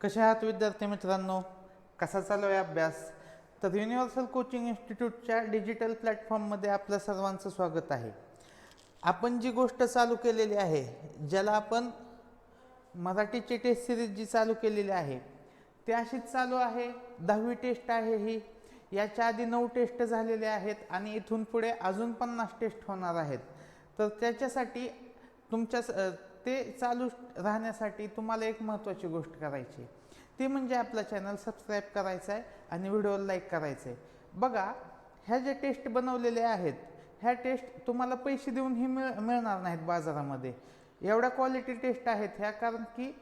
कसे आहात विद्यार्थी मित्रांनो? कसा चालू आहे अभ्यास? तर युनिव्हर्सल कोचिंग इन्स्टिट्यूटच्या डिजिटल प्लॅटफॉर्ममध्ये आपलं सर्वांचं स्वागत आहे. आपण जी गोष्ट चालू केलेली आहे ज्याला आपण मराठीची टेस्ट सिरीज जी चालू केलेली आहे ती अशीच चालू आहे. दहावी टेस्ट आहे ही. याच्या आधी नऊ टेस्ट झालेल्या आहेत आणि इथून पुढे अजून पन्नास टेस्ट होणार आहेत. तर त्याच्यासाठी तुमच्या स- ते चालू राहण्यासाठी तुम्हाला एक महत्त्वाची गोष्ट करायची ती म्हणजे आपला चॅनल सबस्क्राईब करायचा आहे आणि व्हिडिओला लाईक करायचं आहे. बघा ह्या ज्या टेस्ट बनवलेल्या आहेत ह्या टेस्ट तुम्हाला पैसे देऊन ही मिळ मिळणार नाहीत बाजारामध्ये. एवढ्या क्वालिटी टेस्ट आहेत ह्या कारण की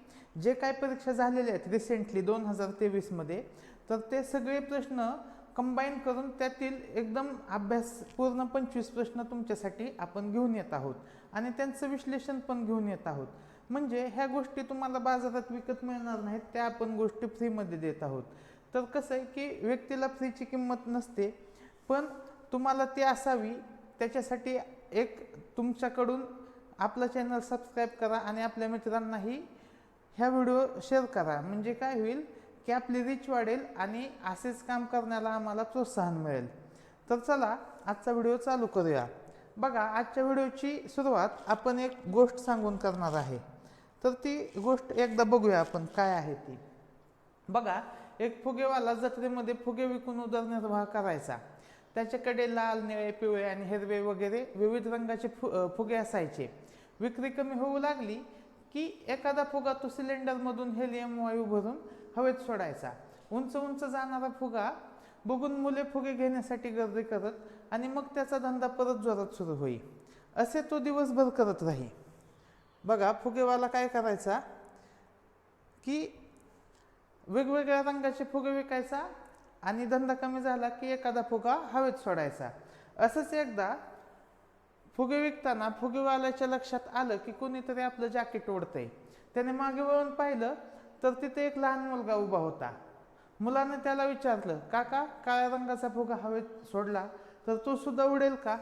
जे काय परीक्षा झालेल्या आहेत रिसेंटली दोन हजार तेवीसमध्ये तर ते सगळे प्रश्न कंबाईन करून त्यातील एकदम अभ्यास पूर्ण पंचवीस प्रश्न तुमच्यासाठी आपण घेऊन येत आहोत. आणि त्यांचं विश्लेषण पण घेऊन येत आहोत. म्हणजे ह्या गोष्टी तुम्हाला बाजारात विकत मिळणार नाहीत त्या आपण गोष्टी फ्रीमध्ये देत आहोत. तर कसं आहे की व्यक्तीला फ्रीची किंमत नसते पण तुम्हाला ती असावी. त्याच्यासाठी एक तुमच्याकडून आपलं चॅनल सबस्क्राईब करा आणि आपल्या मित्रांनाही ह्या व्हिडिओ शेअर करा. म्हणजे काय होईल की आपली रीच वाढेल आणि असेच काम करण्याला आम्हाला प्रोत्साहन मिळेल. तर चला आजचा व्हिडिओ चालू करूया. बघा आजच्या व्हिडिओची सुरुवात आपण एक गोष्ट सांगून करणार आहे. तर ती गोष्ट एकदा बघूया आपण काय आहे ती. बघा एक फुगेवाला जत्रेमध्ये फुगे विकून उदरनिर्वाह करायचा. त्याच्याकडे लाल निळे पिवळे आणि हिरवे वगैरे विविध रंगाचे फु फुगे असायचे. विक्री कमी होऊ लागली की एखादा फुगा तो सिलेंडरमधून हेलियम वायू भरून हवेत सोडायचा. उंच उंच जाणारा फुगा बघून मुले फुगे घेण्यासाठी गर्दी करत आणि मग त्याचा धंदा परत जोरात सुरू होई. असे तो दिवसभर करत राही. बघा फुगेवाला काय करायचा? की वेगवेगळ्या रंगाचे फुगे विकायचा आणि धंदा कमी झाला की एखादा फुगा हवेत सोडायचा. असंच एकदा फुगे विकताना फुगेवाल्याच्या लक्षात आलं की कोणीतरी आपलं जॅकेट ओढतंय. त्याने मागे वळून पाहिलं तर तिथे एक लहान मुलगा उभा होता. मुलाने त्याला विचारलं काका काळ्या रंगाचा फुगा हवेत सोडला तर तो सुद्धा उडेल का?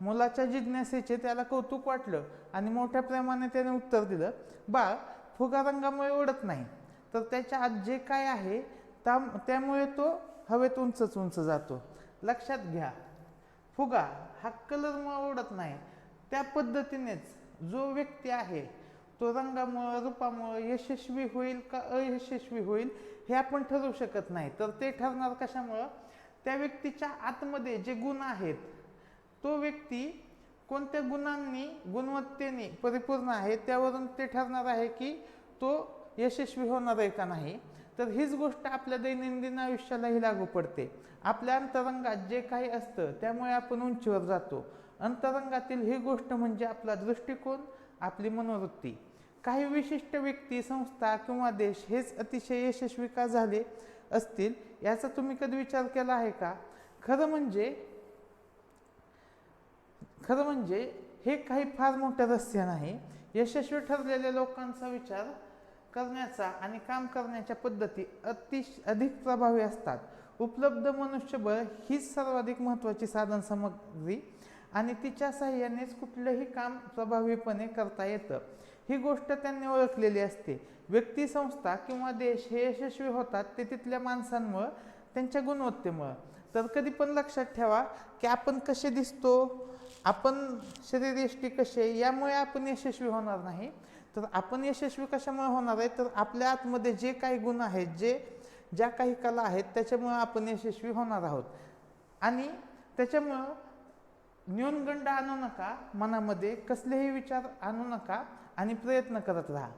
मुलाच्या जिज्ञासेचे त्याला कौतुक वाटलं आणि मोठ्या प्रेमाने त्याने उत्तर दिलं बाळ फुगा रंगामुळे उडत नाही. तर त्याच्या आत जे काय आहे त्या- त्यामुळे तो हवेत उंचच उंच जातो. लक्षात घ्या फुगा हा कलरमुळे उडत नाही. त्या पद्धतीनेच जो व्यक्ती आहे तो रंगामुळं रूपामुळं यशस्वी होईल का अयशस्वी होईल हे आपण ठरवू शकत नाही. तर ते ठरणार कशामुळं? त्या व्यक्तीच्या आतमध्ये जे गुण आहेत तो व्यक्ती कोणत्या गुणांनी गुणवत्तेने परिपूर्ण आहे त्यावरून ते ठरणार आहे की तो यशस्वी होणार आहे का नाही. तर हीच गोष्ट आपल्या दैनंदिन आयुष्यालाही लागू पडते. आपल्या अंतरंगात जे काही असतं त्यामुळे आपण उंचीवर जातो. अंतरंगातील ही गोष्ट म्हणजे आपला दृष्टिकोन आपली मनोवृत्ती. काही विशिष्ट व्यक्ती संस्था किंवा देश हेच अतिशय यशस्वी का झाले असतील याचा तुम्ही कधी विचार केला आहे का? खरं म्हणजे खरं म्हणजे हे काही फार मोठं रहस्य नाही. यशस्वी ठरलेल्या लोकांचा विचार करण्याचा आणि काम करण्याच्या पद्धती अतिश अधिक प्रभावी असतात. उपलब्ध मनुष्यबळ हीच सर्वाधिक महत्त्वाची साधन सामग्री आणि तिच्या साह्यानेच कुठलंही काम प्रभावीपणे करता येतं. ही गोष्ट त्यांनी ओळखलेली असते. व्यक्ती संस्था किंवा देश हे यशस्वी होतात ते तिथल्या माणसांमुळं त्यांच्या गुणवत्तेमुळं. तर कधी पण लक्षात ठेवा की आपण कसे दिसतो आपण शरीरयष्टी कसे यामुळे आपण यशस्वी होणार नाही. तर आपण यशस्वी कशामुळे होणार आहे? तर आपल्या आतमध्ये जे काही गुण आहेत जे ज्या काही कला आहेत त्याच्यामुळं आपण यशस्वी होणार आहोत. आणि त्याच्यामुळं न्यूनगंड आणू नका मनामध्ये कसलेही विचार आणू नका आणि प्रयत्न करत राहा.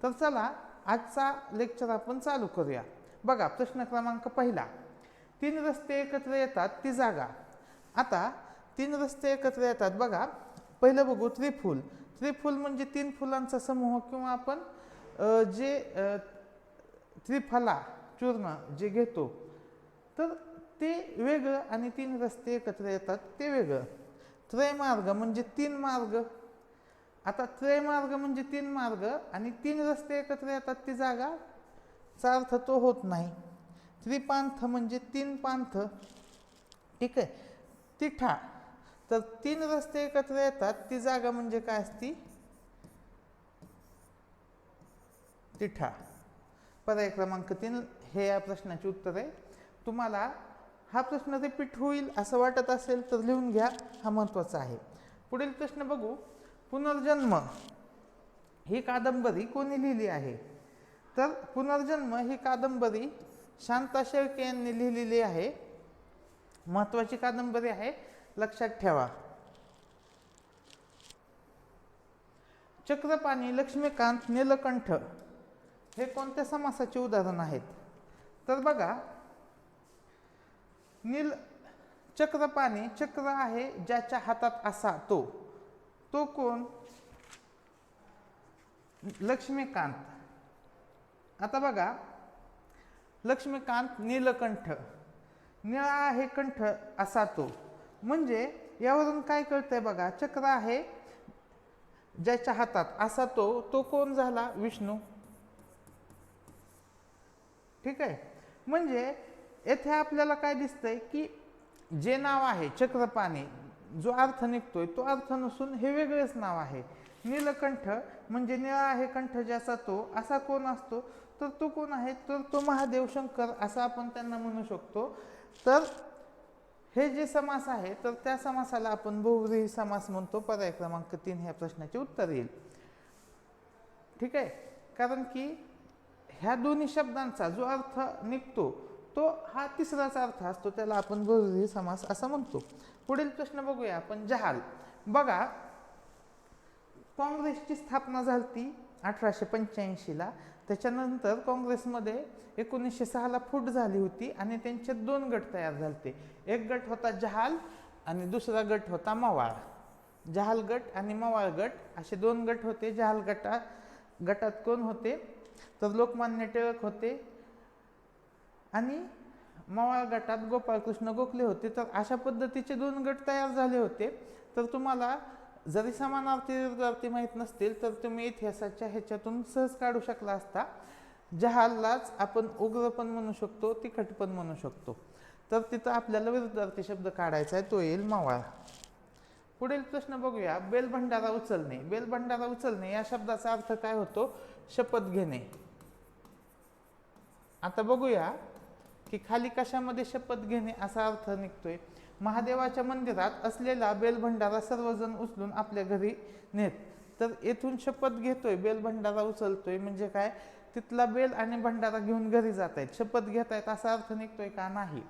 तर चला आजचा लेक्चर आपण चालू करूया. बघा प्रश्न क्रमांक पहिला. तीन रस्ते एकत्र येतात ती जागा. आता तीन रस्ते एकत्र येतात. बघा पहिलं बघू त्रिफूल. त्रिफूल म्हणजे तीन फुलांचा समूह किंवा आपण जे त्रिफला चूर्ण जे घेतो तर ते वेगळं आणि तीन रस्ते एकत्र येतात ते वेगळं. त्रयमार्ग म्हणजे तीन मार्ग. आता त्रयमार्ग म्हणजे तीन मार्ग आणि तीन रस्ते एकत्र येतात ती जागा. चा अर्थ तो होत नाही. त्रिपांथ म्हणजे तीन पांथ ठीक आहे? तिठा. तर तीन रस्ते एकत्र येतात ती जागा म्हणजे काय असती? तिठा. पर्याय क्रमांक तीन हे या प्रश्नाचे उत्तर आहे. तुम्हाला हा प्रश्न रिपीट होईल असं वाटत असेल तर लिहून घ्या हा महत्त्वाचा आहे. पुढील प्रश्न बघू. पुनर्जन्म ही कादंबरी कोणी लिहिली आहे? तर पुनर्जन्म ही कादंबरी शांता शेळके यांनी लिहिलेली आहे. महत्त्वाची कादंबरी आहे. लक्षात ठेवा. चक्रपाणी लक्ष्मीकांत नीलकंठ हे कोणत्या समासाचे उदाहरण आहेत? तर बघा नील चक्रपाणी चक्र आहे ज्याच्या हातात असा तो. तो कोण? लक्ष्मीकांत. आता बघा लक्ष्मीकांत नीलकंठ. निळा आहे कंठ असा तो. म्हणजे यावरून काय कळतंय बघा चक्र आहे ज्याच्या हातात असा तो. तो कोण झाला? विष्णू. ठीक आहे? म्हणजे येथे आपल्याला काय दिसतंय की जे नाव आहे चक्रपाणी जो अर्थ निघतोय तो अर्थ नसून हे वेगळेच नाव आहे. नीलकंठ म्हणजे निळा आहे कंठ ज्याचा तो असा कोण असतो? तर तो कोण आहे? तर तो महादेव शंकर असं आपण त्यांना म्हणू शकतो. तर हे जे समास आहे तर त्या समासाला आपण बहुव्रीही समास म्हणतो. पर्याय क्रमांक तीन ह्या प्रश्नाचे उत्तर येईल. ठीक आहे? कारण की ह्या दोन्ही शब्दांचा जो अर्थ निघतो तो हा तिसराचा अर्थ असतो त्याला आपण बहुव्रीही समास असं म्हणतो. पुढील प्रश्न बघूया आपण जहाल. बघा काँग्रेसची स्थापना झाली अठराशे पंच्याऐंशीला. त्याच्यानंतर काँग्रेसमध्ये एकोणीसशे सहाला फूट झाली होती आणि त्यांचे दोन गट तयार झाले एक गट होता जहाल आणि दुसरा गट होता मवाळ. जहाल गट आणि मवाळ गट असे दोन गट होते. जहाल गटा गटात कोण होते? तर लोकमान्य टिळक होते. आणि मवाळ गटात गोपाळकृष्ण गोखले होते. तर अशा पद्धतीचे दोन गट तयार झाले होते. तर तुम्हाला जरी समानार्थी विरुद्धार्थी माहीत नसतील तर तुम्ही इतिहासाच्या ह्याच्यातून सहज काढू शकला असता. जहाललाच आपण उग्र पण म्हणू शकतो तिखट पण म्हणू शकतो. तर तिथं आपल्याला विरुद्धार्थी शब्द काढायचा आहे तो येईल मावळा. पुढील प्रश्न बघूया. बेलभंडारा उचलणे. बेलभंडारा उचलणे या शब्दाचा अर्थ काय होतो? शपथ घेणे. आता बघूया. की खाली कशामध्ये शपथ घेणे असा अर्थ निघतोय? महादेवाच्या मंदिरात असलेला बेलभंडारा सर्वजण उचलून आपल्या घरी नेत. तर येथून शपथ घेतोय बेलभंडारा उचलतोय. म्हणजे काय? तिथला बेल आणि भंडारा घेऊन घरी जात आहेत शपथ घेत आहेत असा अर्थ निघतोय का? नाही.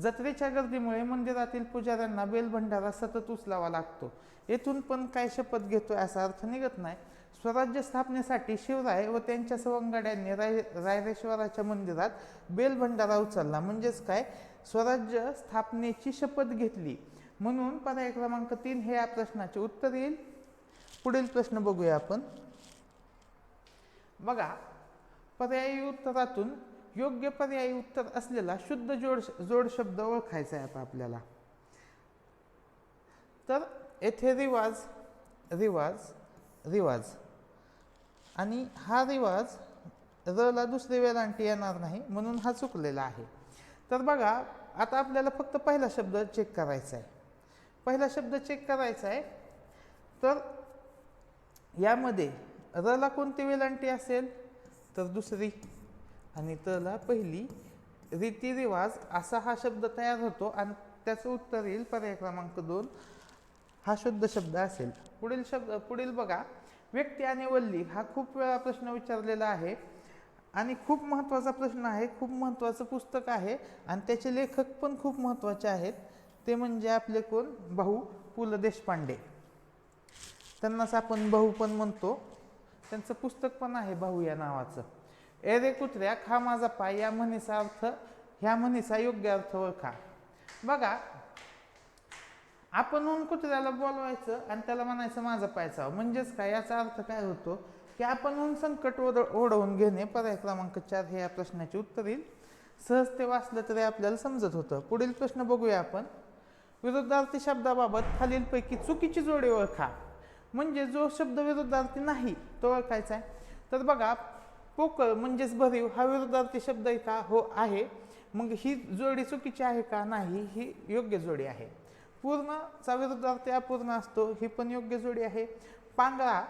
जत्रेच्या गर्दीमुळे मंदिरातील पुजाऱ्यांना बेलभंडारा सतत उचलावा लागतो. येथून पण काय शपथ घेतोय असा अर्थ निघत नाही. स्वराज्य स्थापनेसाठी शिवराय व त्यांच्या सवंगड्यांनी राय रायरेश्वराच्या मंदिरात बेलभंडारा उचलला. म्हणजेच काय? स्वराज्य स्थापनेची शपथ घेतली. म्हणून पर्याय क्रमांक तीन हे या प्रश्नाचे उत्तर येईल. पुढील प्रश्न बघूया आपण. बघा पर्यायी उत्तरातून योग्य पर्यायी उत्तर असलेला शुद्ध जोड जोड शब्द ओळखायचा आहे आता आपल्याला. तर येथे रिवाज रिवाज रिवाज. आणि हा रिवाज रला दुसरी वेलांटी येणार नाही म्हणून हा चुकलेला आहे. तर बघा आता आपल्याला फक्त पहिला शब्द चेक करायचा आहे. पहिला शब्द चेक करायचा आहे. तर यामध्ये रला कोणती वेलांटी असेल? तर दुसरी आणि तला पहिली. रीतिरिवाज असा हा शब्द तयार होतो आणि त्याचं उत्तर येईल पर्याय क्रमांक दोन. हा शुद्ध शब्द असेल. पुढील शब्द पुढील बघा. व्यक्ती आणि वल्ली हा खूप वेळा प्रश्न विचारलेला आहे. आणि खूप महत्त्वाचा प्रश्न आहे खूप महत्त्वाचं पुस्तक आहे आणि त्याचे लेखक पण खूप महत्त्वाचे आहेत. ते म्हणजे आपले कोण? भाऊ पु ल देशपांडे. त्यांनाच आपण भाऊ पण म्हणतो. त्यांचं पुस्तक पण आहे भाऊ या नावाचं. ए रे कुत्र्या खा माझा पाय या म्हणीचा अर्थ ह्या म्हणीचा योग्य अर्थ ओळखा. बघा आपण ऊन कुत्र्याला बोलवायचं आणि त्याला म्हणायचं माझा पायचा म्हणजेच काय? याचा अर्थ काय होतो की आपण ऊन संकट ओढ ओढवून घेणे पर्याय क्रमांक चार हे या प्रश्नाचे उत्तर येईल. सहज ते वाचलं तरी आपल्याला समजत होतं. पुढील प्रश्न बघूया आपण. विरुद्धार्थी शब्दाबाबत खालीलपैकी चुकीची जोडी ओळखा. म्हणजे जो शब्द विरुद्धार्थी नाही तो ओळखायचा आहे. तर बघा पोकळ म्हणजेच भरीव हा विरुद्धार्थी शब्द आहे का हो आहे. मग ही जोडी चुकीची आहे का नाही ही योग्य जोडी आहे. पूर्णचा विरुद्धार्थी अपूर्ण असतो ही पण योग्य जोडी आहे. पांगळा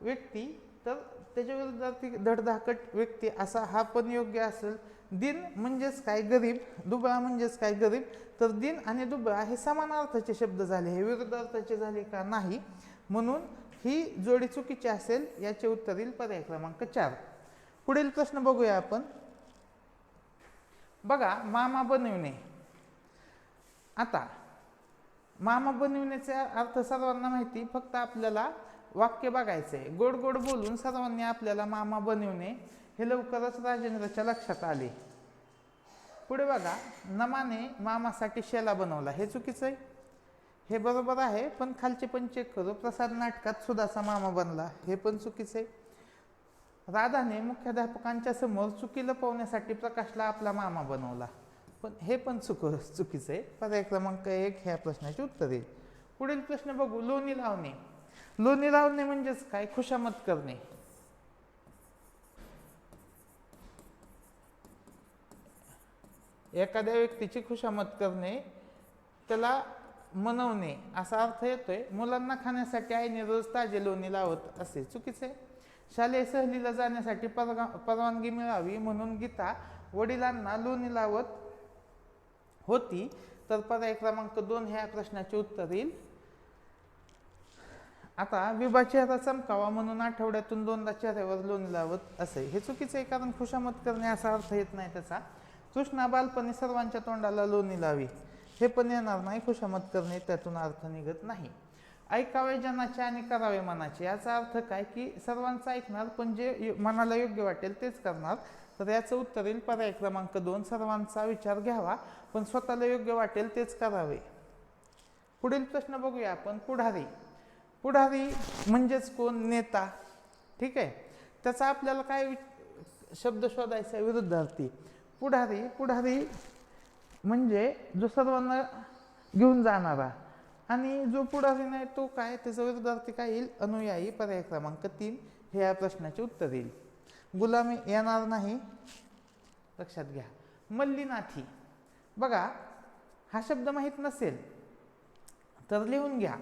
व्यक्ती तर त्याच्या विरुद्धार्थी धडधाकट व्यक्ती असा हा पण योग्य असेल. दिन म्हणजेच काय गरीब दुबळा म्हणजेच काय गरीब तर दिन आणि दुबळा हे समान अर्थाचे शब्द झाले. हे विरुद्धार्थाचे झाले का नाही? म्हणून ही जोडी चुकीची असेल याचे उत्तर येईल पर्याय क्रमांक चार. पुढील प्रश्न बघूया आपण. बघा मामा बनविणे. आता मामा बनविण्याचा अर्थ सर्वांना माहिती फक्त आपल्याला वाक्य बघायचं आहे. गोड गोड बोलून सर्वांनी आपल्याला मामा बनविणे हे लवकरच राजेंद्रच्या लक्षात आले. पुढे बघा नमाने मामासाठी शेला बनवला. हे चुकीचं आहे? हे बरोबर आहे पण खालचे पण चेक करू. प्रसाद नाटकात सुदाचा मामा बनला. हे पण चुकीचं आहे. राधाने मुख्याध्यापकांच्या समोर चुकी लपवण्यासाठी प्रकाशला आपला मामा बनवला. पण हे पण चुक चुकीचं आहे. पर्याय क्रमांक एक ह्या प्रश्नाचे उत्तर आहे. पुढील प्रश्न बघू लोणी लावणे. लोणी लावणे म्हणजेच काय? खुशामत करणे. एखाद्या व्यक्तीची खुशामत करणे त्याला मनवणे असा अर्थ येतोय. मुलांना खाण्यासाठी आईने रोज ताजे लोणी लावत असे. चुकीचे शालेय सहलीला जाण्यासाठी परगा परवानगी मिळावी म्हणून गीता वडिलांना लोणी लावत होती तर पर्याय क्रमांक दोन ह्या प्रश्नाचे उत्तर येईल. आता विभा चेहरा चमकावा म्हणून आठवड्यातून दोनदा चेहऱ्यावर लोणी लावत असे. हे चुकीचे आहे कारण खुशामत करणे असा अर्थ येत नाही त्याचा. कृष्णा बालपणी सर्वांच्या तोंडाला लोणी लावी. हे पण येणार नाही खुशामत करणे त्यातून अर्थ निघत नाही. ऐकावे जनाचे आणि करावे मनाचे. याचा अर्थ काय की सर्वांचं ऐकणार पण जे मनाला योग्य वाटेल तेच करणार. तर याचं उत्तर येईल. पर्याय क्रमांक दोन. सर्वांचा विचार घ्यावा. पण स्वतःला योग्य वाटेल तेच करावे. पुढील प्रश्न बघूया आपण पुढारी. पुढारी म्हणजेच कोण? नेता. ठीक आहे? त्याचा आपल्याला काय वि- शब्द शोधायचा आहे? विरुद्धार्थी. पुढारी पुढारी म्हणजे जो सर्वांना घेऊन जाणारा आणि जो पुढारी नाही तो काय? त्याचा विरुद्धार्थी काय येईल? अनुयायी पर्याय क्रमांक तीन. हे या प्रश्नाचे उत्तर येईल. गुलामी येणार नाही. लक्षात घ्या. मल्लीनाथी. बघा हा शब्द माहीत नसेल तर लिहून घ्या.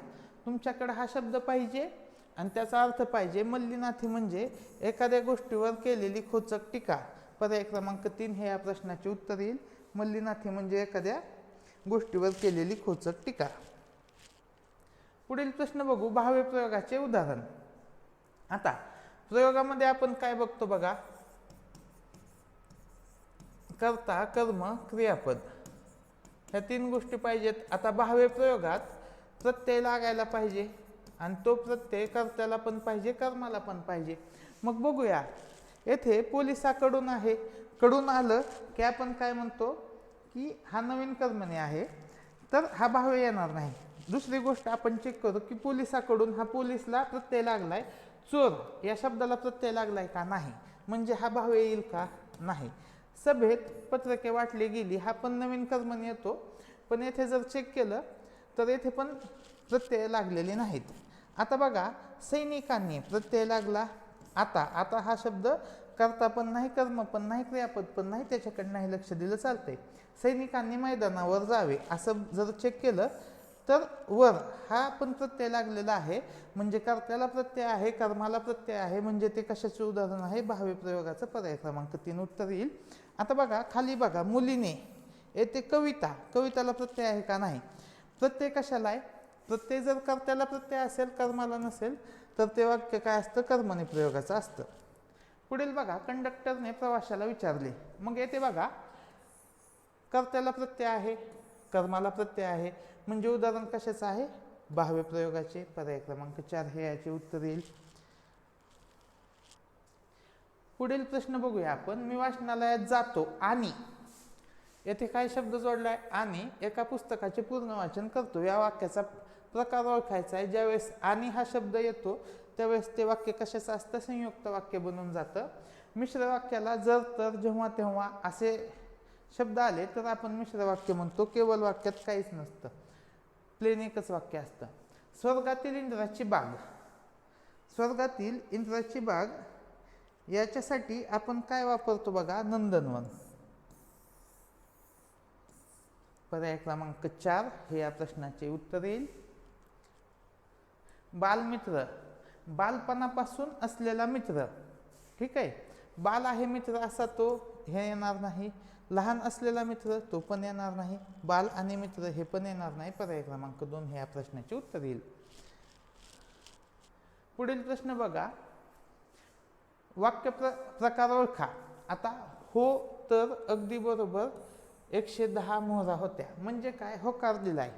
तुमच्याकडे हा शब्द पाहिजे आणि त्याचा अर्थ पाहिजे मल्लीनाथी म्हणजे एखाद्या गोष्टीवर केलेली खोचक टीका. पर्याय क्रमांक तीन हे या प्रश्नाचे उत्तर येईल. मल्लीनाथी म्हणजे एखाद्या गोष्टीवर केलेली खोचक टीका. पुढील प्रश्न बघू भावे प्रयोगाचे उदाहरण. आता प्रयोगामध्ये आपण काय बघतो बघा? कर्ता कर्म क्रियापद. ह्या तीन गोष्टी पाहिजेत. आता भावे प्रयोगात प्रत्यय लागायला पाहिजे आणि तो प्रत्यय कर्त्याला पण पाहिजे कर्माला पण पाहिजे. मग बघूया. येथे पोलिसाकडून आहे. कडून आलं की आपण काय म्हणतो? की हा नवीन कर्मणे आहे तर हा भावे येणार नाही. दुसरी गोष्ट आपण चेक करू की पोलिसाकडून हा पोलिसला प्रत्यय लागलाय. चोर या शब्दाला प्रत्यय लागलाय का नाही? म्हणजे हा भावे येईल का नाही? सभेत पत्रके वाटली गेली हा पण नवीन कर्मण येतो. पण येथे जर चेक केलं तर येथे पण प्रत्यय लागलेले नाहीत. आता बघा सैनिकांनी प्रत्यय लागला. आता आता हा शब्द करता पण नाही कर्म पण नाही क्रियापद पण नाही त्याच्याकडे नाही लक्ष दिलं चालतंय. सैनिकांनी मैदानावर जावे असं जर चेक केलं तर वर हा पण प्रत्यय लागलेला आहे. म्हणजे कर्त्याला प्रत्यय आहे कर्माला प्रत्यय आहे म्हणजे ते कशाचे उदाहरण आहे? भावे प्रयोगाचं पर्याय क्रमांक तीन उत्तर येईल. आता बघा खाली बघा मुलीने येते कविता कविताला प्रत्यय आहे का नाही? प्रत्यय कशाला आहे? प्रत्यय जर कर्त्याला प्रत्यय असेल कर्माला नसेल तर ते वाक्य काय असतं? कर्मने प्रयोगाचं असतं. पुढील बघा कंडक्टरने प्रवाशाला विचारले. मग येते बघा कर्त्याला प्रत्यय आहे कर्माला प्रत्यय आहे. म्हणजे उदाहरण कशाचं आहे? भावे प्रयोगाचे पर्याय क्रमांक चार हे याचे उत्तर येईल. पुढील प्रश्न बघूया आपण. मी वाचनालयात जातो आणि येथे काय शब्द जोडलाय. आणि एका पुस्तकाचे पूर्ण वाचन करतो. या वाक्याचा प्रकार ओळखायचा आहे. ज्यावेळेस आणि हा शब्द येतो त्यावेळेस ते वाक्य कशाचं असतं? संयुक्त वाक्य बनून जातं. मिश्र वाक्याला जर तर जेव्हा तेव्हा असे शब्द आले तर आपण मिश्र वाक्य म्हणतो. केवळ वाक्यात काहीच नसतं. प्लेन एकच वाक्य असतं. स्वर्गातील इंद्राची बाग. स्वर्गातील इंद्राची बाग याच्यासाठी आपण काय वापरतो बघा? नंदनवन पर्याय क्रमांक चार हे या प्रश्नाचे उत्तर येईल. बालमित्र. बालपणापासून असलेला मित्र. ठीक आहे? बाल आहे मित्र असा तो हे येणार नाही. लहान असलेला मित्र तो पण येणार नाही. बाल आणि मित्र हे पण येणार नाही. पर्याय क्रमांक दोन ह्या प्रश्नाचे उत्तर येईल. पुढील प्रश्न बघा. वाक्य प्र प्रकार ओळखा. आता हो तर अगदी बरोबर एकशे दहा मोहरा होत्या. म्हणजे काय? होकार दिलाय.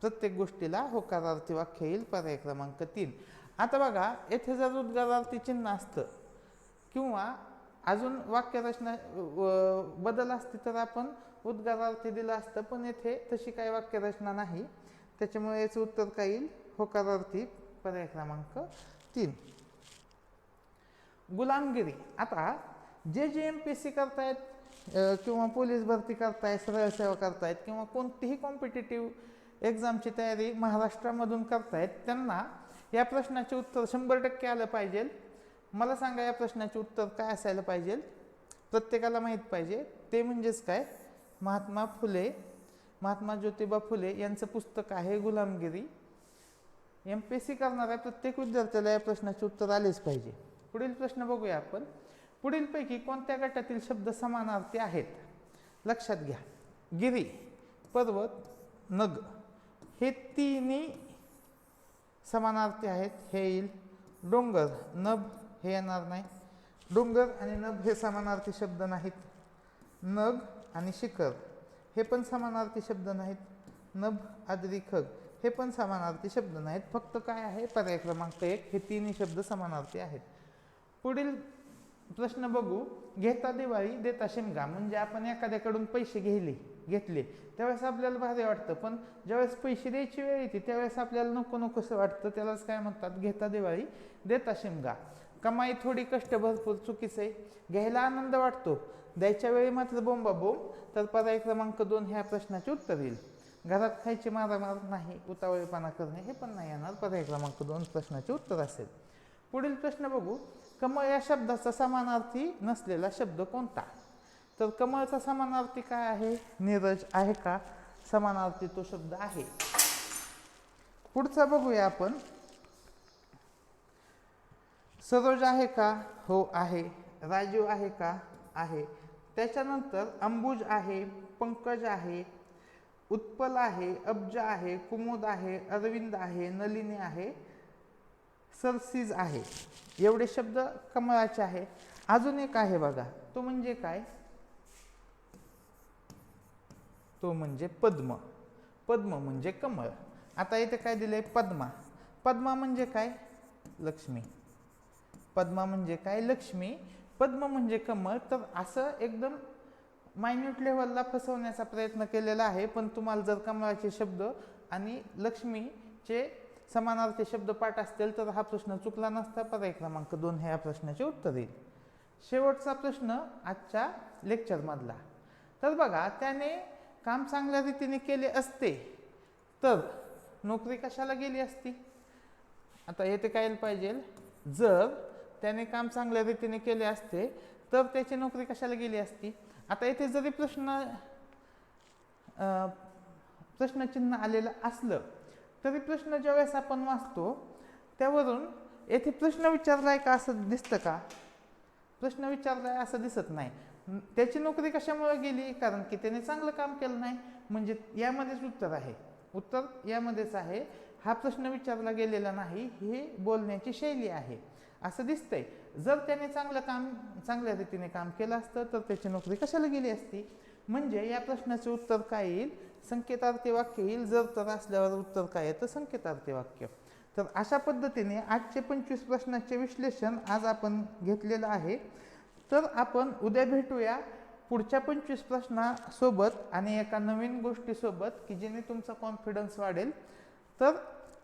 प्रत्येक गोष्टीला होकारार्थी वाक्य येईल पर्याय क्रमांक तीन. आता बघा येथे जर उद्गारार्थी चिन्ह असतं किंवा अजून वाक्यरचना बदल असती तर आपण उद्गारार्थी दिलं असतं पण येथे तशी काही वाक्यरचना नाही. त्याच्यामुळे याचं उत्तर काय येईल? होकारार्थी पर्याय क्रमांक तीन. गुलामगिरी. आता जे जे एम पी सी करतायत किंवा पोलीस भरती करतायत सरळ सेवा करतायत किंवा कोणतीही कॉम्पिटेटिव्ह एक्झामची तयारी महाराष्ट्रामधून करतायत त्यांना या प्रश्नाचे उत्तर शंभर टक्के आलं पाहिजे. मला सांगा या प्रश्नाचे उत्तर काय असायला पाहिजे? प्रत्येकाला माहीत पाहिजे. ते म्हणजेच काय? महात्मा फुले महात्मा ज्योतिबा फुले यांचं पुस्तक आहे Gulamgiri. M P S C करणाऱ्या प्रत्येक विद्यार्थ्याला या प्रश्नाचे उत्तर आलेच पाहिजे. पुढील प्रश्न बघूया आपण. पुढीलपैकी कोणत्या गटातील शब्द समानार्थी आहेत? लक्षात घ्या. गिरी पर्वत नग. हे तिन्ही समानार्थी आहेत. हे येईल. डोंगर नभ हे येणार नाही. डोंगर आणि नभ हे समानार्थी शब्द नाहीत. नग आणि शिखर हे पण समानार्थी शब्द नाहीत. नभ आदरी खग हे पण समानार्थी शब्द नाहीत. फक्त काय आहे? पर्याय क्रमांक एक. हे तिन्ही शब्द समानार्थी आहेत. पुढील प्रश्न बघू. घेता दिवाळी देता शिमगा म्हणजे आपण एखाद्याकडून पैसे घेले घेतले त्यावेळेस आपल्याला भारी वाटतं. पण ज्यावेळेस पैसे द्यायची वेळ येते त्यावेळेस आपल्याला नको नकोसं वाटतं. त्यालाच काय म्हणतात? घेता दिवाळी देता शिमगा कमाई थोडी कष्ट भरपूर चुकीचं आहे. घ्यायला आनंद वाटतो. द्यायच्या वेळी मात्र बोंबा बोंब. तर पर्याय क्रमांक दोन ह्या प्रश्नाचे उत्तर येईल. घरात खायची मारामार नाही उतावळेपणा करणे हे पण नाही येणार. पर्याय क्रमांक दोन प्रश्नाचे उत्तर असेल. पुढील प्रश्न बघू. कमळ या शब्दाचा समानार्थी नसलेला शब्द कोणता? तर कमळचा समानार्थी काय आहे? नीरज आहे का? समानार्थी तो शब्द आहे. पुढचा बघूया आपण. सरोज आहे का? हो आहे. राजीव आहे का? आहे. त्याच्यानंतर अंबुज आहे पंकज आहे उत्पल आहे अब्ज आहे कुमुद आहे अरविंद आहे नलिनी आहे. सरसीज आहे. एवढे शब्द कमळाचे आहे. अजून एक आहे बघा. तो म्हणजे काय? तो म्हणजे पद्म. पद्म म्हणजे कमळ. आता इथे काय दिलंय? पद्मा. पद्मा म्हणजे काय? लक्ष्मी. पद्मा म्हणजे काय? लक्ष्मी. पद्म म्हणजे कमळ. तर असं एकदम मायन्यूट लेवलला फसवण्याचा प्रयत्न केलेला आहे. पण तुम्हाला जर कमळाचे शब्द आणि लक्ष्मीचे समानार्थी शब्द पाठ असतील तर हा प्रश्न चुकला नसता. पर्याय क्रमांक दोन ह्या प्रश्नाचे उत्तर येईल शेवटचा प्रश्न आजच्या लेक्चरमधला तर बघा त्याने काम चांगल्या रीतीने केले असते तर नोकरी कशाला गेली असती? आता येथे काय पाहिजे. जर त्याने काम चांगल्या रीतीने केले असते तर त्याची नोकरी कशाला गेली असती? आता येथे जरी प्रश्न प्रश्नचिन्ह आलेलं असलं तरी प्रश्न ज्यावेळेस आपण वाचतो त्यावरून येथे प्रश्न विचारलाय का असं दिसतं का? प्रश्न विचारलाय असं दिसत नाही. त्याची नोकरी कशामुळे गेली? कारण की त्याने चांगलं काम केलं नाही. म्हणजे यामध्येच उत्तर आहे. उत्तर यामध्येच आहे हा प्रश्न विचारला गेलेला नाही हे बोलण्याची शैली आहे. असं दिसतंय. जर त्याने चांगलं काम चांगल्या रीतीने काम केलं असतं तर त्याची नोकरी कशाला गेली असती? म्हणजे या प्रश्नाचे उत्तर काय येईल? संकेतार्थी वाक्य येईल जर तर असल्यावर उत्तर काय येतं? संकेतार्थी वाक्य. तर अशा पद्धतीने आजचे पंचवीस प्रश्नाचे विश्लेषण आज आपण घेतलेलं आहे. तर आपण उद्या भेटूया पुढच्या पंचवीस प्रश्नासोबत आणि एका नवीन गोष्टीसोबत की जेणे तुमचा कॉन्फिडन्स वाढेल. तर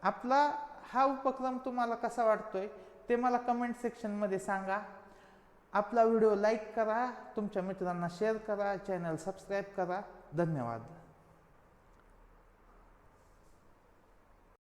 आपला हा उपक्रम तुम्हाला कसा वाटतोय? ते मला कमेंट सेक्शनमध्ये सांगा. आपला व्हिडिओ लाईक करा तुमच्या मित्रांना शेअर करा चॅनल सबस्क्राईब करा. धन्यवाद.